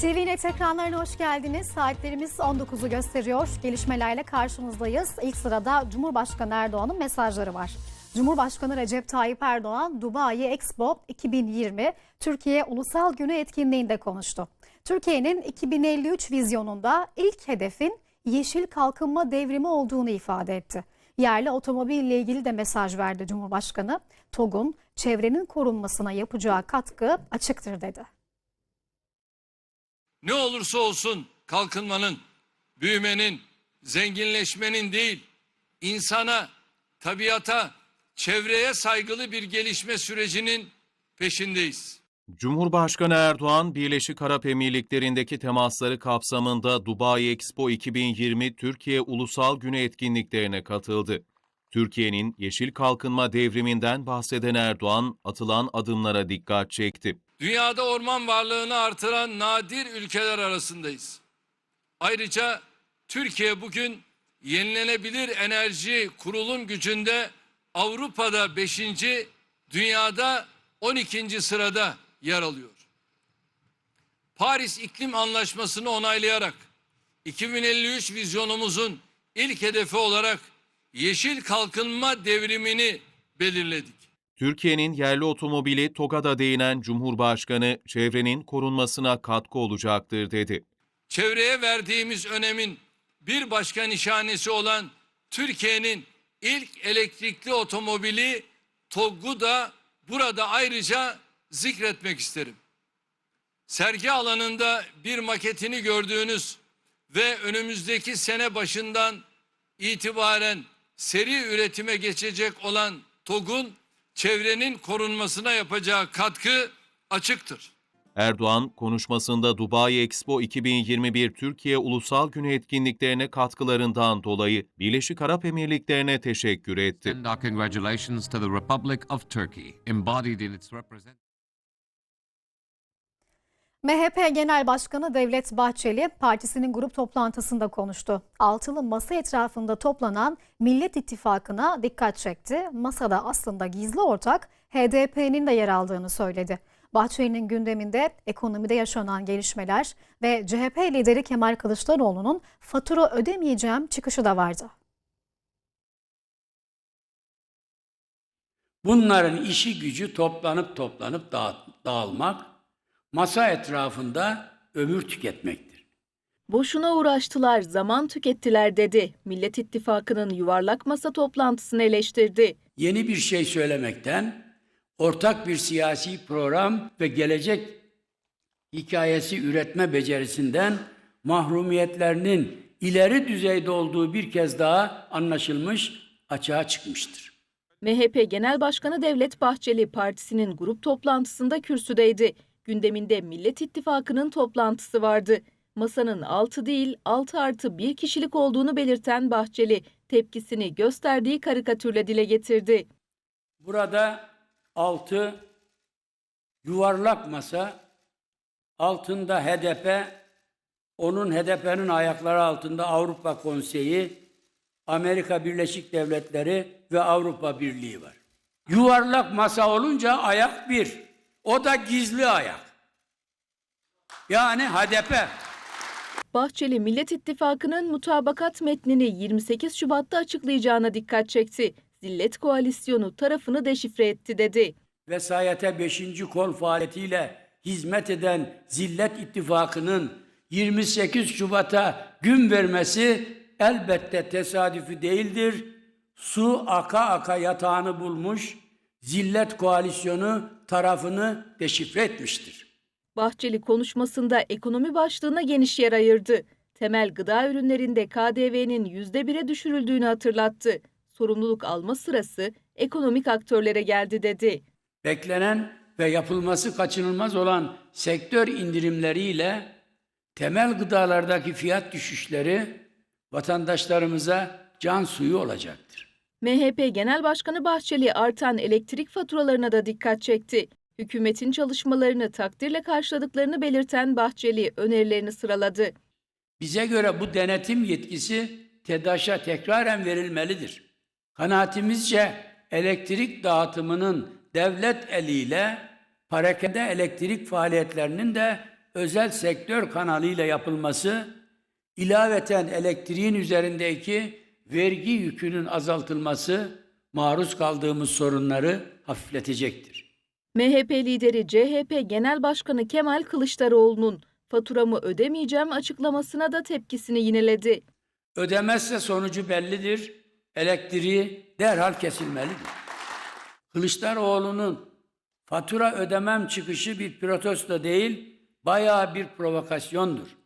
TVNet ekranlarına hoş geldiniz. Saatlerimiz 19'u gösteriyor. Gelişmelerle karşınızdayız. İlk sırada Cumhurbaşkanı Erdoğan'ın mesajları var. Cumhurbaşkanı Recep Tayyip Erdoğan Dubai Expo 2020 Türkiye Ulusal Günü etkinliğinde konuştu. Türkiye'nin 2053 vizyonunda ilk hedefin yeşil kalkınma devrimi olduğunu ifade etti. Yerli otomobille ilgili de mesaj verdi Cumhurbaşkanı. TOG'un çevrenin korunmasına yapacağı katkı açıktır dedi. Ne olursa olsun kalkınmanın, büyümenin, zenginleşmenin değil, insana, tabiata, çevreye saygılı bir gelişme sürecinin peşindeyiz. Cumhurbaşkanı Erdoğan, Birleşik Arap Emirlikleri'ndeki temasları kapsamında Dubai Expo 2020 Türkiye Ulusal Günü etkinliklerine katıldı. Türkiye'nin yeşil kalkınma devriminden bahseden Erdoğan, atılan adımlara dikkat çekti. Dünyada orman varlığını artıran nadir ülkeler arasındayız. Ayrıca Türkiye bugün yenilenebilir enerji kurulum gücünde Avrupa'da 5. dünyada 12. sırada yer alıyor. Paris İklim Anlaşması'nı onaylayarak 2053 vizyonumuzun ilk hedefi olarak yeşil kalkınma devrimini belirledik. Türkiye'nin yerli otomobili TOG'a değinen Cumhurbaşkanı, çevrenin korunmasına katkı olacaktır dedi. çevreye verdiğimiz önemin bir başka nişanesi olan Türkiye'nin ilk elektrikli otomobili TOG'u da burada ayrıca zikretmek isterim. Sergi alanında bir maketini gördüğünüz ve önümüzdeki sene başından itibaren seri üretime geçecek olan TOG'un çevrenin korunmasına yapacağı katkı açıktır. Erdoğan, konuşmasında Dubai Expo 2021 Türkiye Ulusal Günü etkinliklerine katkılarından dolayı Birleşik Arap Emirlikleri'ne teşekkür etti. MHP Genel Başkanı Devlet Bahçeli partisinin grup toplantısında konuştu. Altılı masa etrafında toplanan Millet İttifakı'na dikkat çekti. Masada aslında gizli ortak HDP'nin de yer aldığını söyledi. Bahçeli'nin gündeminde ekonomide yaşanan gelişmeler ve CHP lideri Kemal Kılıçdaroğlu'nun fatura ödemeyeceğim çıkışı da vardı. Bunların işi gücü toplanıp toplanıp dağıt- dağılmak, masa etrafında ömür tüketmektir. Boşuna uğraştılar, zaman tükettiler dedi. Millet İttifakı'nın yuvarlak masa toplantısını eleştirdi. Yeni bir şey söylemekten, ortak bir siyasi program ve gelecek hikayesi üretme becerisinden mahrumiyetlerinin ileri düzeyde olduğu bir kez daha anlaşılmış, açığa çıkmıştır. MHP Genel Başkanı Devlet Bahçeli partisinin grup toplantısında kürsüdeydi. Gündeminde Millet İttifakı'nın toplantısı vardı. Masanın 6 değil 6 artı 1 kişilik olduğunu belirten Bahçeli tepkisini gösterdiği karikatürle dile getirdi. Burada altı yuvarlak masa, altında HDP, onun HDP'nin ayakları altında Avrupa Konseyi, Amerika Birleşik Devletleri ve Avrupa Birliği var. Yuvarlak masa olunca ayak bir. O da gizli ayak. Yani HDP. Bahçeli Millet İttifakı'nın mutabakat metnini 28 Şubat'ta açıklayacağına dikkat çekti. Zillet koalisyonu tarafını deşifre etti dedi. vesayete 5. kol faaliyetiyle hizmet eden Zillet İttifakı'nın 28 Şubat'a gün vermesi elbette tesadüfi değildir. Su aka aka yatağını bulmuş, Zillet Koalisyonu tarafını deşifre etmiştir. Bahçeli konuşmasında ekonomi başlığına geniş yer ayırdı. Temel gıda ürünlerinde KDV'nin %1'e düşürüldüğünü hatırlattı. Sorumluluk alma sırası ekonomik aktörlere geldi dedi. beklenen ve yapılması kaçınılmaz olan sektör indirimleriyle temel gıdalardaki fiyat düşüşleri vatandaşlarımıza can suyu olacaktır. MHP Genel Başkanı Bahçeli artan elektrik faturalarına da dikkat çekti. Hükümetin çalışmalarını takdirle karşıladıklarını belirten Bahçeli önerilerini sıraladı. Bize göre bu denetim yetkisi TEDAŞ'a tekraren verilmelidir. Kanaatimizce elektrik dağıtımının devlet eliyle parakende elektrik faaliyetlerinin de özel sektör kanalıyla yapılması, ilaveten elektriğin üzerindeki vergi yükünün azaltılması maruz kaldığımız sorunları hafifletecektir. MHP lideri CHP Genel Başkanı Kemal Kılıçdaroğlu'nun faturamı ödemeyeceğim açıklamasına da tepkisini yineledi. Ödemezse sonucu bellidir. Elektriği derhal kesilmelidir. Kılıçdaroğlu'nun fatura ödemem çıkışı bir protesto değil, bayağı bir provokasyondur.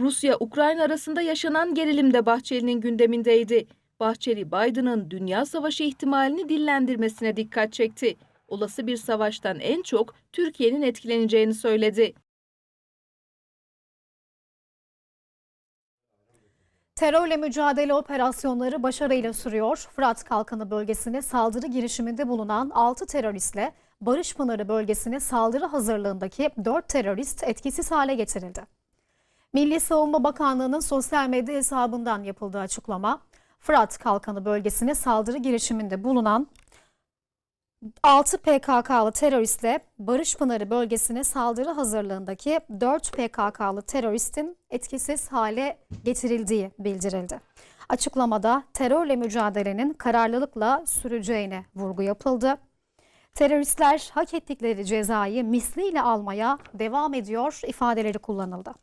Rusya-Ukrayna arasında yaşanan gerilim de Bahçeli'nin gündemindeydi. Bahçeli, Biden'ın dünya savaşı ihtimalini dillendirmesine dikkat çekti. Olası bir savaştan en çok Türkiye'nin etkileneceğini söyledi. Terörle mücadele operasyonları başarıyla sürüyor. Fırat Kalkanı bölgesine saldırı girişiminde bulunan 6 teröristle Barış Pınarı bölgesine saldırı hazırlığındaki 4 terörist etkisiz hale getirildi. Milli Savunma Bakanlığı'nın sosyal medya hesabından yapıldığı açıklama, Fırat Kalkanı bölgesine saldırı girişiminde bulunan 6 PKK'lı teröristle Barış Pınarı bölgesine saldırı hazırlığındaki 4 PKK'lı teröristin etkisiz hale getirildiği bildirildi. Açıklamada terörle mücadelenin kararlılıkla süreceğine vurgu yapıldı. Teröristler hak ettikleri cezayı misliyle almaya devam ediyor ifadeleri kullanıldı.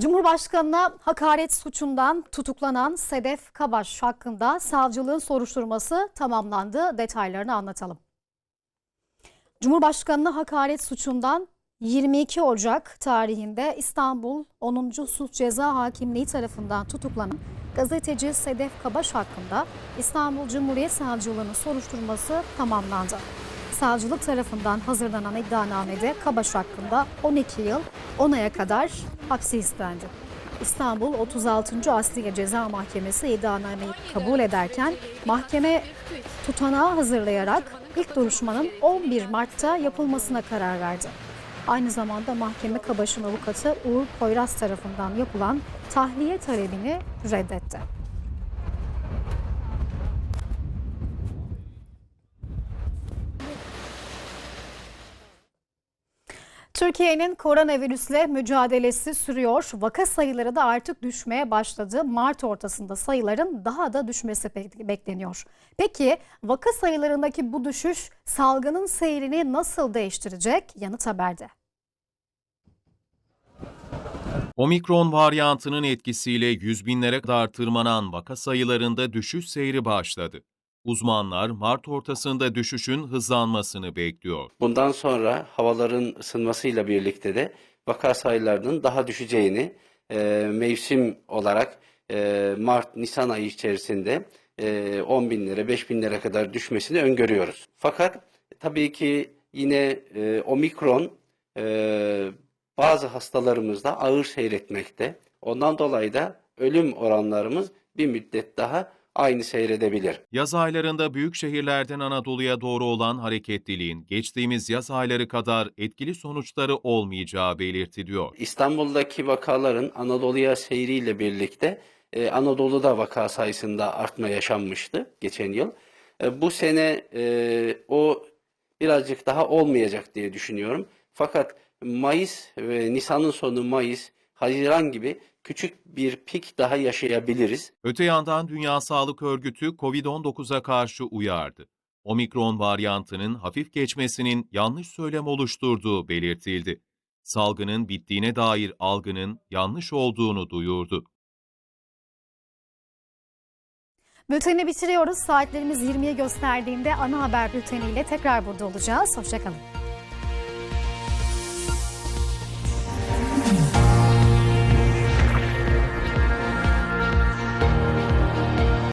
Cumhurbaşkanına hakaret suçundan tutuklanan Sedef Kabaş hakkında savcılığın soruşturması tamamlandı. Detaylarını anlatalım. Cumhurbaşkanına hakaret suçundan 22 Ocak tarihinde İstanbul 10. Sulh Ceza Hakimliği tarafından tutuklanan gazeteci Sedef Kabaş hakkında İstanbul Cumhuriyet Savcılığı'nın soruşturması tamamlandı. Savcılık tarafından hazırlanan iddianamede Kabaş hakkında 12 yıl 10 aya kadar hapsi istendi. İstanbul 36. Asliye Ceza Mahkemesi iddianameyi kabul ederken mahkeme tutanağı hazırlayarak ilk duruşmanın 11 Mart'ta yapılmasına karar verdi. Aynı zamanda mahkeme Kabaş'ın avukatı Uğur Poyraz tarafından yapılan tahliye talebini reddetti. Türkiye'nin koronavirüsle mücadelesi sürüyor. Vaka sayıları da artık düşmeye başladı. Mart ortasında sayıların daha da düşmesi bek- bekleniyor. Peki vaka sayılarındaki bu düşüş salgının seyrini nasıl değiştirecek? Yanıt haberde. Omikron varyantının etkisiyle yüz binlere kadar tırmanan vaka sayılarında düşüş seyri başladı. Uzmanlar Mart ortasında düşüşün hızlanmasını bekliyor. Bundan sonra havaların ısınmasıyla birlikte de vaka sayılarının daha düşeceğini e, mevsim olarak e, Mart-Nisan ayı içerisinde e, 10 binlere 5 binlere kadar düşmesini öngörüyoruz. Fakat tabii ki yine e, omikron e, bazı hastalarımızda ağır seyretmekte. Ondan dolayı da ölüm oranlarımız bir müddet daha aynı seyredebilir. Yaz aylarında büyük şehirlerden Anadolu'ya doğru olan hareketliliğin geçtiğimiz yaz ayları kadar etkili sonuçları olmayacağı belirtiliyor. İstanbul'daki vakaların Anadolu'ya seyriyle birlikte e, Anadolu'da vaka sayısında artma yaşanmıştı geçen yıl. E, bu sene e, o birazcık daha olmayacak diye düşünüyorum. Fakat Mayıs ve Nisan'ın sonu Mayıs, Haziran gibi küçük bir pik daha yaşayabiliriz. Öte yandan Dünya Sağlık Örgütü COVID-19'a karşı uyardı. Omikron varyantının hafif geçmesinin yanlış söylem oluşturduğu belirtildi. Salgının bittiğine dair algının yanlış olduğunu duyurdu. Bülteni bitiriyoruz. Saatlerimiz 20'ye gösterdiğinde ana haber bülteniyle tekrar burada olacağız. Hoşçakalın.